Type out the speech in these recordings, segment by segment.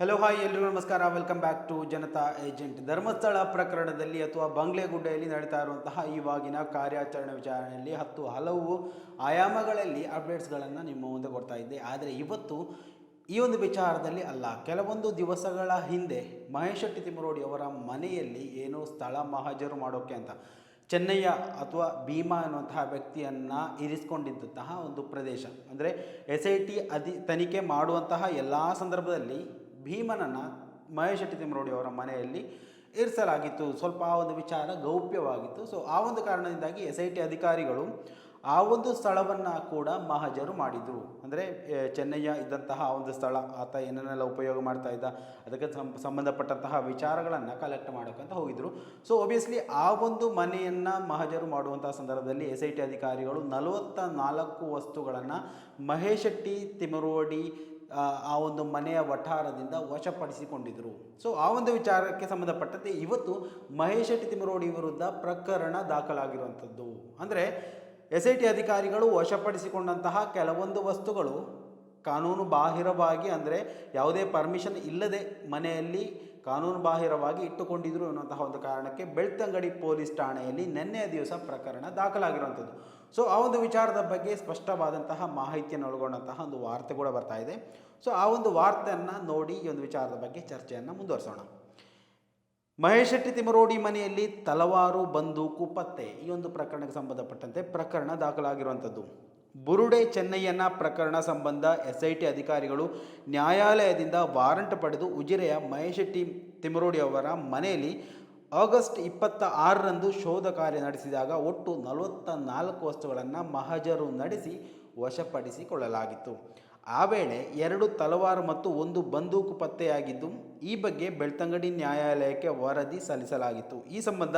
Hello hi ಎಲ್ರಿಗೂ ನಮಸ್ಕಾರ. Welcome back to Janata agent Dharmasthala ಪ್ರಕರಣದಲ್ಲಿ ಅಥವಾ ಬಂಗ್ಲೆಗುಡ್ಡೆಯಲ್ಲಿ ನಡೀತಾ ಇರುವಂತಹ ಇವಾಗಿನ ಕಾರ್ಯಾಚರಣೆ ವಿಚಾರಣೆಯಲ್ಲಿ ಹತ್ತು ಹಲವು ಆಯಾಮಗಳಲ್ಲಿ ಅಪ್ಡೇಟ್ಸ್ಗಳನ್ನು ನಿಮ್ಮ ಮುಂದೆ ಕೊಡ್ತಾ ಇದ್ದೆ. ಆದರೆ ಇವತ್ತು ಈ ಒಂದು ವಿಚಾರದಲ್ಲಿ ಅಲ್ಲ. ಕೆಲವೊಂದು ದಿವಸಗಳ ಹಿಂದೆ ಮಹೇಶ್ ಶೆಟ್ಟಿ ತಿಮ್ಮರೋಡಿ ಅವರ ಮನೆಯಲ್ಲಿ ಏನೋ ಸ್ಥಳ ಮಹಾಜರು ಮಾಡೋಕ್ಕೆ ಅಂತ ಚೆನ್ನಯ್ಯ ಅಥವಾ ಭೀಮಾ ಅನ್ನುವಂತಹ ವ್ಯಕ್ತಿಯನ್ನು ಇರಿಸ್ಕೊಂಡಿದ್ದಂತಹ ಒಂದು ಪ್ರದೇಶ. ಅಂದರೆ ಎಸ್ ಐ ಟಿ ಅಧಿ ತನಿಖೆ ಮಾಡುವಂತಹ ಎಲ್ಲ ಸಂದರ್ಭದಲ್ಲಿ ಭೀಮನನ್ನು ಮಹೇಶ್ ಶೆಟ್ಟಿ ತಿಮ್ಮರೋಡಿ ಅವರ ಮನೆಯಲ್ಲಿ ಇರಿಸಲಾಗಿತ್ತು. ಸ್ವಲ್ಪ ಆ ಒಂದು ವಿಚಾರ ಗೌಪ್ಯವಾಗಿತ್ತು. ಸೊ ಆ ಒಂದು ಕಾರಣದಿಂದಾಗಿ ಎಸ್ ಐ ಟಿ ಅಧಿಕಾರಿಗಳು ಆ ಒಂದು ಸ್ಥಳವನ್ನು ಕೂಡ ಮಹಜರು ಮಾಡಿದರು. ಅಂದರೆ ಚೆನ್ನಯ್ಯ ಇದ್ದಂತಹ ಆ ಒಂದು ಸ್ಥಳ, ಆತ ಏನನ್ನೆಲ್ಲ ಉಪಯೋಗ ಮಾಡ್ತಾ ಇದ್ದ, ಅದಕ್ಕೆ ಸಂಬಂಧಪಟ್ಟಂತಹ ವಿಚಾರಗಳನ್ನು ಕಲೆಕ್ಟ್ ಮಾಡೋಕ್ಕಂತ ಹೋಗಿದ್ರು. ಸೊ ಒಬಿಯಸ್ಲಿ ಆ ಒಂದು ಮನೆಯನ್ನು ಮಹಜರು ಮಾಡುವಂಥ ಸಂದರ್ಭದಲ್ಲಿ ಎಸ್ ಐ ಟಿ ಅಧಿಕಾರಿಗಳು ನಲವತ್ತ ನಾಲ್ಕು ವಸ್ತುಗಳನ್ನು ಮಹೇಶ್ ಶೆಟ್ಟಿ ತಿಮರೋಡಿ ಆ, ಒಂದು ಮನೆಯ ವಠಾರದಿಂದ ವಶಪಡಿಸಿಕೊಂಡಿದ್ದರು ಸೊ ಆ ಒಂದು ವಿಚಾರಕ್ಕೆ ಸಂಬಂಧಪಟ್ಟಂತೆ ಇವತ್ತು ಮಹೇಶ್ ಶೆಟ್ಟಿ ತಿಮರೋಡಿ ವಿರುದ್ಧ ಪ್ರಕರಣ ದಾಖಲಾಗಿರುವಂಥದ್ದು. ಅಂದರೆ ಎಸ್ ಐ ಟಿ ಅಧಿಕಾರಿಗಳು ವಶಪಡಿಸಿಕೊಂಡಂತಹ ಕೆಲವೊಂದು ವಸ್ತುಗಳು ಕಾನೂನು ಬಾಹಿರವಾಗಿ ಅಂದರೆ ಯಾವುದೇ ಪರ್ಮಿಷನ್ ಇಲ್ಲದೆ ಮನೆಯಲ್ಲಿ ಕಾನೂನು ಬಾಹಿರವಾಗಿ ಇಟ್ಟುಕೊಂಡಿದ್ರು ಅನ್ನುವಂತಹ ಒಂದು ಕಾರಣಕ್ಕೆ ಬೆಳ್ತಂಗಡಿ ಪೊಲೀಸ್ ಠಾಣೆಯಲ್ಲಿ ನಿನ್ನೆಯ ದಿವಸ ಪ್ರಕರಣ ದಾಖಲಾಗಿರುವಂಥದ್ದು. ಸೊ ಆ ಒಂದು ವಿಚಾರದ ಬಗ್ಗೆ ಸ್ಪಷ್ಟವಾದಂತಹ ಮಾಹಿತಿಯನ್ನು ಒಳಗೊಂಡಂತಹ ಒಂದು ವಾರ್ತೆ ಕೂಡ ಬರ್ತಾ ಇದೆ. ಸೊ ಆ ಒಂದು ವಾರ್ತೆಯನ್ನು ನೋಡಿ ಈ ಒಂದು ವಿಚಾರದ ಬಗ್ಗೆ ಚರ್ಚೆಯನ್ನು ಮುಂದುವರಿಸೋಣ. ಮಹೇಶ್ ಶೆಟ್ಟಿ ತಿಮರೋಡಿ ಮನೆಯಲ್ಲಿ ತಲವಾರು ಬಂದೂಕು ಪತ್ತೆ. ಈ ಒಂದು ಪ್ರಕರಣಕ್ಕೆ ಸಂಬಂಧಪಟ್ಟಂತೆ ಪ್ರಕರಣ ದಾಖಲಾಗಿರುವಂಥದ್ದು. ಬುರುಡೆ ಚೆನ್ನಯ್ಯನ ಪ್ರಕರಣ ಸಂಬಂಧ ಎಸ್ ಐ ಟಿ ಅಧಿಕಾರಿಗಳು ನ್ಯಾಯಾಲಯದಿಂದ ವಾರಂಟ್ ಪಡೆದು ಉಜಿರೆಯ ಮಹೇಶ್ ಶೆಟ್ಟಿ ತಿಮರೋಡಿ ಅವರ ಮನೆಯಲ್ಲಿ ಆಗಸ್ಟ್ ಇಪ್ಪತ್ತ ಆರರಂದು ಶೋಧ ಕಾರ್ಯ ನಡೆಸಿದಾಗ ಒಟ್ಟು ನಲವತ್ತ ನಾಲ್ಕು ವಸ್ತುಗಳನ್ನು ಮಹಜರು ನಡೆಸಿ ವಶಪಡಿಸಿಕೊಳ್ಳಲಾಗಿತ್ತು. ಆ ವೇಳೆ ಎರಡು ತಲವಾರು ಮತ್ತು ಒಂದು ಬಂದೂಕು ಪತ್ತೆಯಾಗಿದ್ದು ಈ ಬಗ್ಗೆ ಬೆಳ್ತಂಗಡಿ ನ್ಯಾಯಾಲಯಕ್ಕೆ ವರದಿ ಸಲ್ಲಿಸಲಾಗಿತ್ತು. ಈ ಸಂಬಂಧ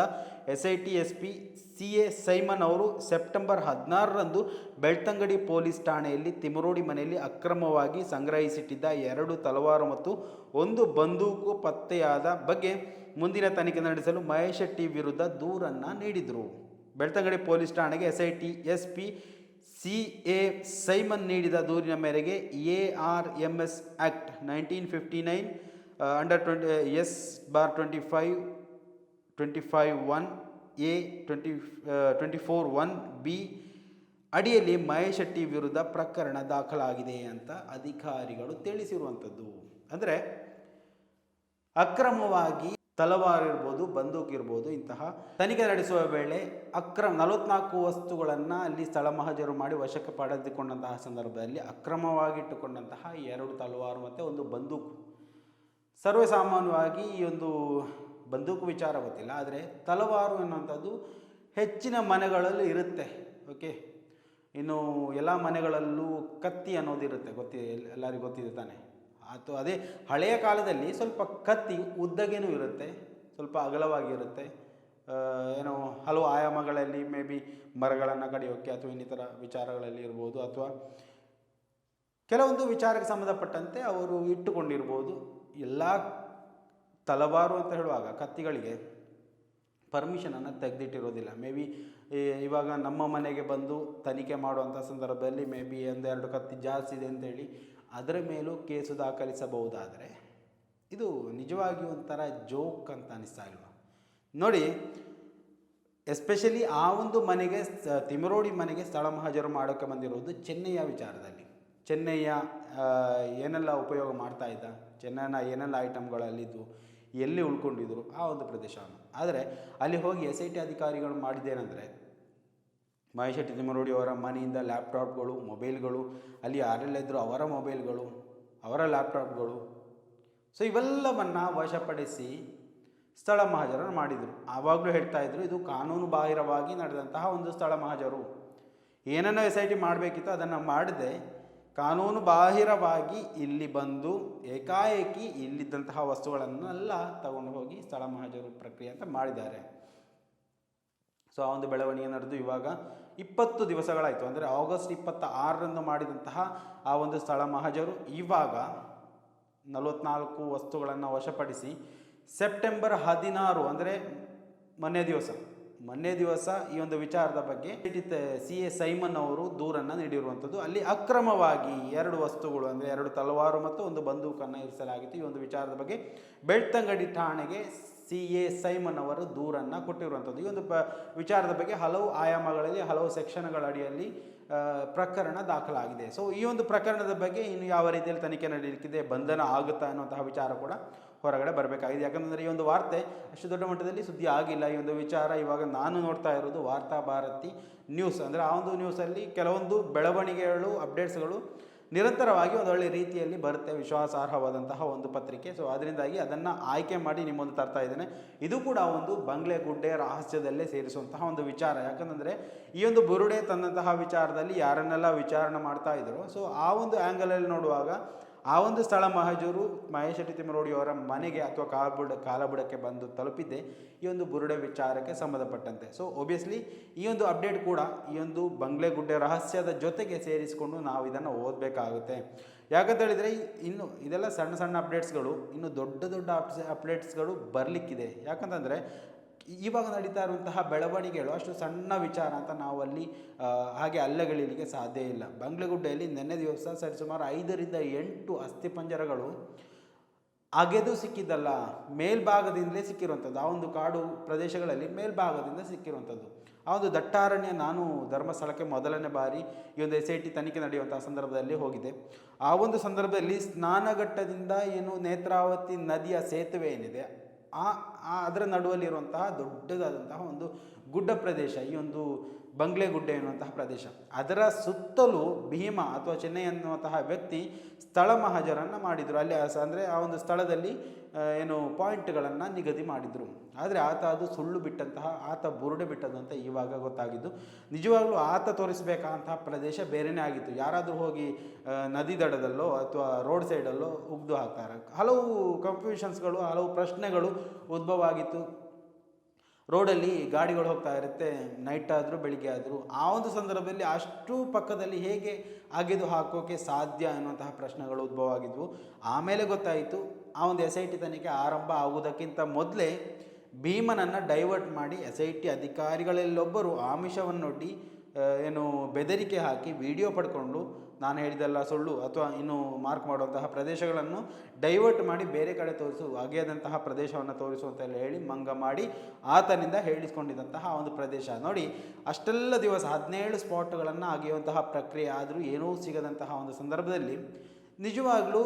S I T S P C A Simon ಅವರು ಸೆಪ್ಟೆಂಬರ್ ಹದಿನಾರರಂದು ಬೆಳ್ತಂಗಡಿ ಪೊಲೀಸ್ ಠಾಣೆಯಲ್ಲಿ ತಿಮರೋಡಿ ಮನೆಯಲ್ಲಿ ಅಕ್ರಮವಾಗಿ ಸಂಗ್ರಹಿಸಿಟ್ಟಿದ್ದ ಎರಡು ತಲವಾರು ಮತ್ತು ಒಂದು ಬಂದೂಕು ಪತ್ತೆಯಾದ ಬಗ್ಗೆ ಮುಂದಿನ ತನಿಖೆ ನಡೆಸಲು ಮಹೇಶ್ ಶೆಟ್ಟಿ ವಿರುದ್ಧ ದೂರನ್ನು ನೀಡಿದರು. ಬೆಳ್ತಂಗಡಿ ಪೊಲೀಸ್ ಠಾಣೆಗೆ S I T S P C A Simon ನೀಡಿದ ದೂರಿನ ಮೇರೆಗೆ A R M S act nineteen fifty nine under twenty S bar twenty five twenty five one A twenty twenty four one B ಅಡಿಯಲ್ಲಿ ಮಹೇಶ್ ಶೆಟ್ಟಿ ವಿರುದ್ಧ ಪ್ರಕರಣ ದಾಖಲಾಗಿದೆ ಅಂತ ಅಧಿಕಾರಿಗಳು ತಿಳಿಸಿರುವಂಥದ್ದು. ಅಂದರೆ ಅಕ್ರಮವಾಗಿ ತಲವಾರು ಇರ್ಬೋದು ಬಂದೂಕು ಇರ್ಬೋದು ಇಂತಹ ತನಿಖೆ ನಡೆಸುವ ವೇಳೆ ಅಕ್ರಮ ನಲವತ್ನಾಲ್ಕು ವಸ್ತುಗಳನ್ನು ಅಲ್ಲಿ ಸ್ಥಳ ಮಹಜರು ಮಾಡಿ ವಶಕ್ಕೆ ಪಡೆದುಕೊಂಡಂತಹ ಸಂದರ್ಭದಲ್ಲಿ ಅಕ್ರಮವಾಗಿ ಇಟ್ಟುಕೊಂಡಂತಹ ಎರಡು ತಲವಾರು ಮತ್ತು ಒಂದು ಬಂದೂಕು. ಸರ್ವೇಸಾಮಾನ್ಯವಾಗಿ ಈ ಒಂದು ಬಂದೂಕು ವಿಚಾರ ಗೊತ್ತಿಲ್ಲ, ಆದರೆ ತಲವಾರು ಎನ್ನುವಂಥದ್ದು ಹೆಚ್ಚಿನ ಮನೆಗಳಲ್ಲಿ ಇರುತ್ತೆ ಓಕೆ ಇನ್ನು ಎಲ್ಲ ಮನೆಗಳಲ್ಲೂ ಕತ್ತಿ ಅನ್ನೋದಿರುತ್ತೆ ಗೊತ್ತಿ, ಎಲ್ಲರಿಗೂ ಗೊತ್ತಿದೆ ತಾನೆ. ಅಥವಾ ಅದೇ ಹಳೆಯ ಕಾಲದಲ್ಲಿ ಸ್ವಲ್ಪ ಕತ್ತಿ ಉದ್ದಗೇನೂ ಇರುತ್ತೆ, ಸ್ವಲ್ಪ ಅಗಲವಾಗಿರುತ್ತೆ ಏನೋ ಹಲವು ಆಯಾಮಗಳಲ್ಲಿ ಮೇ ಬಿ ಮರಗಳನ್ನು ಕಡಿಯೋಕ್ಕೆ ಅಥವಾ ಇನ್ನಿತರ ವಿಚಾರಗಳಲ್ಲಿ ಇರ್ಬೋದು, ಅಥವಾ ಕೆಲವೊಂದು ವಿಚಾರಕ್ಕೆ ಸಂಬಂಧಪಟ್ಟಂತೆ ಅವರು ಇಟ್ಟುಕೊಂಡಿರ್ಬೋದು. ಎಲ್ಲ ತಲವಾರು ಅಂತ ಹೇಳುವಾಗ ಕತ್ತಿಗಳಿಗೆ ಪರ್ಮಿಷನನ್ನು ತೆಗೆದಿಟ್ಟಿರೋದಿಲ್ಲ. ಮೇ ಬಿ ಇವಾಗ ನಮ್ಮ ಮನೆಗೆ ಬಂದು ತನಿಖೆ ಮಾಡುವಂಥ ಸಂದರ್ಭದಲ್ಲಿ ಮೇ ಬಿ ಒಂದೆರಡು ಕತ್ತಿ ಜಾಸ್ತಿ ಇದೆ ಅಂತೇಳಿ ಅದರ ಮೇಲೂ ಕೇಸು ದಾಖಲಿಸಬಹುದಾದರೆ ಇದು ನಿಜವಾಗಿ ಒಂಥರ ಜೋಕ್ ಅಂತ ಅನಿಸ್ತಾ ಇಲ್ವಾ ನೋಡಿ ಎಸ್ಪೆಷಲಿ ಆ ಒಂದು ಮನೆಗೆ ತಿಮರೋಡಿ ಮನೆಗೆ ಸ್ಥಳ ಮಹಾಜರು ಮಾಡೋಕ್ಕೆ ಬಂದಿರೋದು ಚೆನ್ನಯ್ಯ ವಿಚಾರದಲ್ಲಿ. ಚೆನ್ನಯ್ಯ ಆ, ಏನೆಲ್ಲ ಉಪಯೋಗ ಮಾಡ್ತಾ ಇದ್ದ? ಚೆನ್ನಾನ ಏನೆಲ್ಲ ಐಟಮ್ಗಳಲ್ಲಿದ್ದು ಎಲ್ಲಿ ಉಳ್ಕೊಂಡಿದ್ರು? ಆ ಒಂದು ಪ್ರದೇಶವನ್ನು. ಆದರೆ ಅಲ್ಲಿ ಹೋಗಿ ಎಸ್ ಐ ಟಿ ಅಧಿಕಾರಿಗಳು ಮಾಡಿದ್ದೇನೆಂದರೆ ಶೆಟ್ಟಿ ತಿಮ್ಮರೋಡಿ ಅವರ ಮನೆಯಿಂದ ಲ್ಯಾಪ್ಟಾಪ್ಗಳು, ಮೊಬೈಲ್ಗಳು, ಅಲ್ಲಿ ಯಾರೆಲ್ಲ ಇದ್ದರು ಅವರ ಮೊಬೈಲ್ಗಳು, ಅವರ ಲ್ಯಾಪ್ಟಾಪ್ಗಳು. ಸೊ ಇವೆಲ್ಲವನ್ನು ವಶಪಡಿಸಿ ಸ್ಥಳ ಮಹಾಜರನ್ನು ಮಾಡಿದರು. ಆವಾಗಲೂ ಹೇಳ್ತಾ ಇದ್ರು, ಇದು ಕಾನೂನು ಬಾಹಿರವಾಗಿ ನಡೆದಂತಹ ಒಂದು ಸ್ಥಳ ಮಹಾಜರು. ಏನನ್ನು ಎಸ್ ಐ ಟಿ ಮಾಡಬೇಕಿತ್ತು, ಅದನ್ನು ಮಾಡದೆ ಕಾನೂನು ಬಾಹಿರವಾಗಿ ಇಲ್ಲಿ ಬಂದು ಏಕಾಏಕಿ ಇಲ್ಲಿದ್ದಂತಹ ವಸ್ತುಗಳನ್ನೆಲ್ಲ ತಗೊಂಡು ಹೋಗಿ ಸ್ಥಳ ಮಹಾಜರು ಪ್ರಕ್ರಿಯೆ ಅಂತ ಮಾಡಿದ್ದಾರೆ. ಸೊ ಆ ಒಂದು ಬೆಳವಣಿಗೆ ನಡೆದು ಇವಾಗ ಇಪ್ಪತ್ತು ದಿವಸಗಳಾಯಿತು. ಅಂದರೆ ಆಗಸ್ಟ್ ಇಪ್ಪತ್ತ ಆರರಂದು ಮಾಡಿದಂತಹ ಆ ಒಂದು ಸ್ಥಳ ಮಹಾಜರು ಇವಾಗ ನಲವತ್ನಾಲ್ಕು ವಸ್ತುಗಳನ್ನು ವಶಪಡಿಸಿ ಸೆಪ್ಟೆಂಬರ್ ಹದಿನಾರು, ಅಂದರೆ ಮೊನ್ನೆ ದಿವಸ ಮೊನ್ನೆ ದಿವಸ ಈ ಒಂದು ವಿಚಾರದ ಬಗ್ಗೆ ಸಿ ಎ ಸೈಮನ್ ಅವರು ದೂರನ್ನು ನೀಡಿರುವಂಥದ್ದು. ಅಲ್ಲಿ ಅಕ್ರಮವಾಗಿ ಎರಡು ವಸ್ತುಗಳು, ಅಂದರೆ ಎರಡು ತಲವಾರು ಮತ್ತು ಒಂದು ಬಂದೂಕನ್ನು ಇರಿಸಲಾಗಿತ್ತು. ಈ ಒಂದು ವಿಚಾರದ ಬಗ್ಗೆ ಬೆಳ್ತಂಗಡಿ ಠಾಣೆಗೆ ಸಿ ಎ ಸೈಮನ್ ಅವರು ದೂರನ್ನು ಕೊಟ್ಟಿರುವಂಥದ್ದು. ಈ ಒಂದು ಪ, ವಿಚಾರದ ಬಗ್ಗೆ ಹಲವು ಆಯಾಮಗಳಲ್ಲಿ, ಹಲವು ಸೆಕ್ಷನ್ಗಳ ಅಡಿಯಲ್ಲಿ ಪ್ರಕರಣ ದಾಖಲಾಗಿದೆ. ಸೊ, ಈ ಒಂದು ಪ್ರಕರಣದ ಬಗ್ಗೆ ಇನ್ನು ಯಾವ ರೀತಿಯಲ್ಲಿ ತನಿಖೆ ನಡೆಯಲಿಕ್ಕಿದೆ ಬಂಧನ ಆಗುತ್ತಾ ಅನ್ನುವಂತಹ ವಿಚಾರ ಕೂಡ ಹೊರಗಡೆ ಬರಬೇಕಾಗಿದೆ. ಯಾಕಂತಂದರೆ ಈ ಒಂದು ವಾರ್ತೆ ಅಷ್ಟು ದೊಡ್ಡ ಮಟ್ಟದಲ್ಲಿ ಸುದ್ದಿ ಆಗಿಲ್ಲ. ಈ ಒಂದು ವಿಚಾರ ಇವಾಗ ನಾನು ನೋಡ್ತಾ ಇರೋದು ವಾರ್ತಾ ಭಾರತಿ ನ್ಯೂಸ್. ಅಂದರೆ ಆ ಒಂದು ನ್ಯೂಸಲ್ಲಿ ಕೆಲವೊಂದು ಬೆಳವಣಿಗೆಗಳು ಅಪ್ಡೇಟ್ಸ್ಗಳು ನಿರಂತರವಾಗಿ ಒಂದು ಒಳ್ಳೆ ರೀತಿಯಲ್ಲಿ ಬರುತ್ತೆ ವಿಶ್ವಾಸಾರ್ಹವಾದಂತಹ ಒಂದು ಪತ್ರಿಕೆ. ಸೊ ಅದರಿಂದಾಗಿ ಅದನ್ನು ಆಯ್ಕೆ ಮಾಡಿ ನಿಮ್ಮೊಂದು ತರ್ತಾ ಇದ್ದೇನೆ. ಇದು ಕೂಡ ಒಂದು ಬಂಗ್ಲೆ ಗುಡ್ಡೆ ರಹಸ್ಯದಲ್ಲೇ ಸೇರಿಸುವಂತಹ ಒಂದು ವಿಚಾರ. ಯಾಕಂತಂದರೆ ಈ ಒಂದು ಬುರುಡೆ ತಂದಂತಹ ವಿಚಾರದಲ್ಲಿ ಯಾರನ್ನೆಲ್ಲ ವಿಚಾರಣೆ ಮಾಡ್ತಾ ಇದ್ರು ಸೊ ಆ ಒಂದು ಆ್ಯಂಗಲಲ್ಲಿ ನೋಡುವಾಗ ಆ ಒಂದು ಸ್ಥಳ ಮಹಜೂರು ಮಹೇಶ್ ಶೆಟ್ಟಿ ತಿಮ್ಮರೋಡಿಯವರ ಮನೆಗೆ ಅಥವಾ ಕಾಲಬುಡ ಕಾಲಬುಡಕ್ಕೆ ಬಂದು ತಲುಪಿದ್ದೆ. ಈ ಒಂದು ಬುರುಡೆ ವಿಚಾರಕ್ಕೆ ಸಂಬಂಧಪಟ್ಟಂತೆ. ಸೊ ಒಬ್ವಿಯಸ್ಲಿ ಈ ಒಂದು ಅಪ್ಡೇಟ್ ಕೂಡ ಈ ಒಂದು ಬಂಗ್ಲೆಗುಡ್ಡೆ ರಹಸ್ಯದ ಜೊತೆಗೆ ಸೇರಿಸಿಕೊಂಡು ನಾವು ಇದನ್ನು ಓದಬೇಕಾಗುತ್ತೆ. ಯಾಕಂತ ಹೇಳಿದರೆ ಇನ್ನು ಇದೆಲ್ಲ ಸಣ್ಣ ಸಣ್ಣ ಅಪ್ಡೇಟ್ಸ್ಗಳು ಇನ್ನು ದೊಡ್ಡ ದೊಡ್ಡ ಅಪ್ಸ್ ಅಪ್ಡೇಟ್ಸ್ಗಳು ಬರಲಿಕ್ಕಿದೆ. ಯಾಕಂತಂದರೆ ಇವಾಗ ನಡೀತಾ ಇರುವಂತಹ ಬೆಳವಣಿಗೆಗಳು ಅಷ್ಟು ಸಣ್ಣ ವಿಚಾರ ಅಂತ ನಾವು ಅಲ್ಲಿ ಹಾಗೆ ಅಲ್ಲಗಳಿಲಿಕ್ಕೆ ಸಾಧ್ಯ ಇಲ್ಲ. ಬಂಗ್ಲೆಗುಡ್ಡೆಯಲ್ಲಿ ನಿನ್ನೆ ದಿವಸ ಸರಿಸುಮಾರು ಐದರಿಂದ ಎಂಟು ಅಸ್ಥಿಪಂಜರಗಳು ಅಗೆದು ಸಿಕ್ಕಿದ್ದಲ್ಲ, ಮೇಲ್ಭಾಗದಿಂದಲೇ ಸಿಕ್ಕಿರುವಂಥದ್ದು. ಆ ಒಂದು ಕಾಡು ಪ್ರದೇಶಗಳಲ್ಲಿ ಮೇಲ್ಭಾಗದಿಂದ ಸಿಕ್ಕಿರುವಂಥದ್ದು. ಆ ಒಂದು ದಟ್ಟಾರಣ್ಯ ನಾನು ಧರ್ಮಸ್ಥಳಕ್ಕೆ ಮೊದಲನೇ ಬಾರಿ ಈ ಒಂದು ಎಸ್ ಐ ಟಿ ತನಿಖೆ ನಡೆಯುವಂಥ ಸಂದರ್ಭದಲ್ಲಿ ಹೋಗಿದೆ ಆ ಒಂದು ಸಂದರ್ಭದಲ್ಲಿ ಸ್ನಾನಘಟ್ಟದಿಂದ ಏನು ನೇತ್ರಾವತಿ ನದಿಯ ಸೇತುವೆ ಏನಿದೆ ಆ ಅದರ ನಡುವಲ್ಲಿರುವಂತಹ ದೊಡ್ಡದಾದಂತಹ ಒಂದು ಗುಡ್ಡ ಪ್ರದೇಶ ಈ ಒಂದು ಬಂಗ್ಲೆಗುಡ್ಡೆ ಎನ್ನುವಂತಹ ಪ್ರದೇಶ. ಅದರ ಸುತ್ತಲೂ ಭೀಮ ಅಥವಾ ಚೆನ್ನೈ ಎನ್ನುವಂತಹ ವ್ಯಕ್ತಿ ಸ್ಥಳ ಮಹಾಜರನ್ನು ಮಾಡಿದರು. ಅಲ್ಲಿ ಅಂದರೆ ಆ ಒಂದು ಸ್ಥಳದಲ್ಲಿ ಏನು ಪಾಯಿಂಟ್ಗಳನ್ನು ನಿಗದಿ ಮಾಡಿದರು. ಆದರೆ ಆತ ಅದು ಸುಳ್ಳು ಬಿಟ್ಟಂತಹ, ಆತ ಬುರುಡೆ ಬಿಟ್ಟದಂತ ಇವಾಗ ಗೊತ್ತಾಗಿದ್ದು. ನಿಜವಾಗ್ಲೂ ಆತ ತೋರಿಸಬೇಕಾದಂತಹ ಪ್ರದೇಶ ಬೇರೆಯೇ ಆಗಿತ್ತು. ಯಾರಾದರೂ ಹೋಗಿ ನದಿ ದಡದಲ್ಲೋ ಅಥವಾ ರೋಡ್ ಸೈಡಲ್ಲೋ ಉಗ್ದು ಹಾಕ್ತಾರೆ. ಹಲವು ಕನ್ಫ್ಯೂಷನ್ಸ್ಗಳು ಹಲವು ಪ್ರಶ್ನೆಗಳು ಉದ್ಭವ ಆಗಿತ್ತು. ರೋಡಲ್ಲಿ ಗಾಡಿಗಳು ಹೋಗ್ತಾ ಇರುತ್ತೆ ನೈಟ್ ಆದರೂ ಬೆಳಿಗ್ಗೆ ಆದರೂ. ಆ ಒಂದು ಸಂದರ್ಭದಲ್ಲಿ ಅಷ್ಟು ಪಕ್ಕದಲ್ಲಿ ಹೇಗೆ ಅಗೆದು ಹಾಕೋಕೆ ಸಾಧ್ಯ ಅನ್ನುವಂತಹ ಪ್ರಶ್ನೆಗಳು ಉದ್ಭವ ಆಗಿದ್ವು. ಆಮೇಲೆ ಗೊತ್ತಾಯಿತು, ಆ ಒಂದು ಎಸ್ ಐ ಟಿ ತನಿಖೆ ಆರಂಭ ಆಗುವುದಕ್ಕಿಂತ ಮೊದಲೇ ಭೀಮನನ್ನು ಡೈವರ್ಟ್ ಮಾಡಿ ಎಸ್ ಐ ಟಿ ಅಧಿಕಾರಿಗಳಲ್ಲೊಬ್ಬರು ಆಮಿಷವನ್ನೊಡ್ಡಿ ಏನು ಬೆದರಿಕೆ ಹಾಕಿ ವಿಡಿಯೋ ಪಡ್ಕೊಂಡು ನಾನು ಹೇಳಿದೆಲ್ಲ ಸುಳ್ಳು ಅಥವಾ ಇನ್ನು ಮಾರ್ಕ್ ಮಾಡುವಂತಹ ಪ್ರದೇಶಗಳನ್ನು ಡೈವರ್ಟ್ ಮಾಡಿ ಬೇರೆ ಕಡೆ ತೋರಿಸು ಅಗೆಯದಂತಹ ಪ್ರದೇಶವನ್ನು ತೋರಿಸು ಅಂತ ಹೇಳಿ ಮಂಗ ಮಾಡಿ ಆತನಿಂದ ಹೇಳಿಸ್ಕೊಂಡಿದ್ದಂತಹ ಒಂದು ಪ್ರದೇಶ. ನೋಡಿ, ಅಷ್ಟೆಲ್ಲ ದಿವಸ ಹದಿನೇಳು ಸ್ಪಾಟ್ಗಳನ್ನು ಅಗೆಯುವಂತಹ ಪ್ರಕ್ರಿಯೆ ಆದರೂ ಏನೂ ಸಿಗದಂತಹ ಒಂದು ಸಂದರ್ಭದಲ್ಲಿ ನಿಜವಾಗ್ಲೂ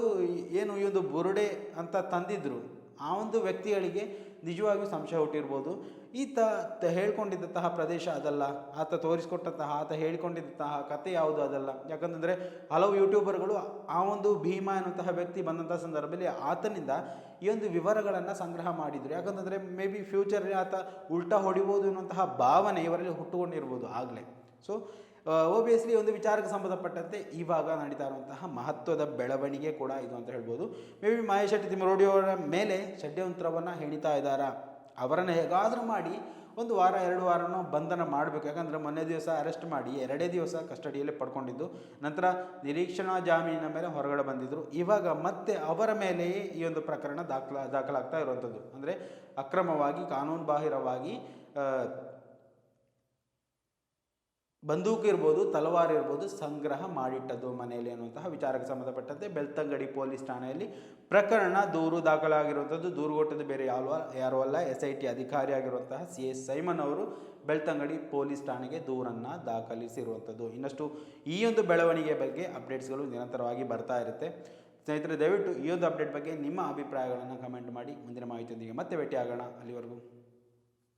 ಏನು ಈ ಒಂದು ಬುರುಡೆ ಅಂತ ತಂದಿದ್ದರು ಆ ಒಂದು ವ್ಯಕ್ತಿಗಳಿಗೆ ನಿಜವಾಗಿಯೂ ಸಂಶಯ ಹುಟ್ಟಿರ್ಬೋದು. ಈತ ತ- ಹೇಳ್ಕೊಂಡಿದ್ದಂತಹ ಪ್ರದೇಶ ಅದಲ್ಲ. ಆತ ತೋರಿಸ್ಕೊಟ್ಟಂತಹ, ಆತ ಹೇಳಿಕೊಂಡಿದ್ದಂತಹ ಕತೆ ಯಾವುದು ಅದಲ್ಲ. ಯಾಕಂತಂದರೆ ಹಲವು ಯೂಟ್ಯೂಬರ್ಗಳು ಆ ಒಂದು ಭೀಮಾ ಎನ್ನುವಂತಹ ವ್ಯಕ್ತಿ ಬಂದಂಥ ಸಂದರ್ಭದಲ್ಲಿ ಆತನಿಂದ ಈ ಒಂದು ವಿವರಗಳನ್ನು ಸಂಗ್ರಹ ಮಾಡಿದರು. ಯಾಕಂತಂದರೆ ಮೇ ಬಿ ಫ್ಯೂಚರಲ್ಲಿ ಆತ ಉಲ್ಟಾ ಹೊಡಿಬೋದು ಎನ್ನುವಂತಹ ಭಾವನೆ ಇವರಲ್ಲಿ ಹುಟ್ಟುಕೊಂಡಿರ್ಬೋದು ಆಗಲೇ. ಸೊ ಓಬಿಯಸ್ಲಿ ಒಂದು ವಿಚಾರಕ್ಕೆ ಸಂಬಂಧಪಟ್ಟಂತೆ ಇವಾಗ ನಡೀತಾ ಇರುವಂತಹ ಮಹತ್ವದ ಬೆಳವಣಿಗೆ ಕೂಡ ಇದು ಅಂತ ಹೇಳ್ಬೋದು. ಮೇ ಬಿ ಮಹೇಶ್ ಶೆಟ್ಟಿ ತಿಮ್ಮರೋಡಿಯವರ ಮೇಲೆ ಷಡ್ಯಂತ್ರವನ್ನು ಹೆಣಿತಾ ಇದ್ದಾರಾ? ಅವರನ್ನು ಹೇಗಾದರೂ ಮಾಡಿ ಒಂದು ವಾರ ಎರಡು ವಾರನೂ ಬಂಧನ ಮಾಡಬೇಕು. ಯಾಕಂದರೆ ಮೊನ್ನೆ ದಿವಸ ಅರೆಸ್ಟ್ ಮಾಡಿ ಎರಡೇ ದಿವಸ ಕಸ್ಟಡಿಯಲ್ಲಿ ಪಡ್ಕೊಂಡಿದ್ದು. ನಂತರ ನಿರೀಕ್ಷಣಾ ಜಾಮೀನಿನ ಮೇಲೆ ಹೊರಗಡೆ ಬಂದಿದ್ದರು ಇವಾಗ ಮತ್ತೆ ಅವರ ಮೇಲೆಯೇ ಈ ಒಂದು ಪ್ರಕರಣ ದಾಖಲ ದಾಖಲಾಗ್ತಾ ಇರುವಂಥದ್ದು. ಅಂದರೆ ಅಕ್ರಮವಾಗಿ ಕಾನೂನು ಬಾಹಿರವಾಗಿ ಆ, ಬಂದೂಕು ಇರ್ಬೋದು, ತಲವಾರು ಇರ್ಬೋದು ಸಂಗ್ರಹ ಮಾಡಿಟ್ಟದ್ದು ಮನೆಯಲ್ಲಿ ಅನ್ನುವಂತಹ ವಿಚಾರಕ್ಕೆ ಸಂಬಂಧಪಟ್ಟಂತೆ ಬೆಳ್ತಂಗಡಿ ಪೊಲೀಸ್ ಠಾಣೆಯಲ್ಲಿ ಪ್ರಕರಣ ದೂರು ದಾಖಲಾಗಿರುವಂಥದ್ದು. ದೂರು ಕೊಟ್ಟದ್ದು ಬೇರೆ ಯಾವ ಯಾರೂ ಅಲ್ಲ. ಎಸ್ ಐ ಟಿ ಅಧಿಕಾರಿಯಾಗಿರುವಂತಹ ಸಿ ಎಸ್ ಸೈಮನ್ ಅವರು ಬೆಳ್ತಂಗಡಿ ಪೊಲೀಸ್ ಠಾಣೆಗೆ ದೂರನ್ನು ದಾಖಲಿಸಿರುವಂಥದ್ದು. ಇನ್ನಷ್ಟು ಈ ಒಂದು ಬೆಳವಣಿಗೆ ಬಗ್ಗೆ ಅಪ್ಡೇಟ್ಸ್ಗಳು ನಿರಂತರವಾಗಿ ಬರ್ತಾ ಇರುತ್ತೆ. ಸ್ನೇಹಿತರೆ, ದಯವಿಟ್ಟು ಈ ಒಂದು ಅಪ್ಡೇಟ್ ಬಗ್ಗೆ ನಿಮ್ಮ ಅಭಿಪ್ರಾಯಗಳನ್ನು ಕಮೆಂಟ್ ಮಾಡಿ. ಮುಂದಿನ ಮಾಹಿತಿಯೊಂದಿಗೆ ಮತ್ತೆ ಭೇಟಿಯಾಗೋಣ. ಅಲ್ಲಿವರೆಗೂ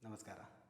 ನಮಸ್ಕಾರ.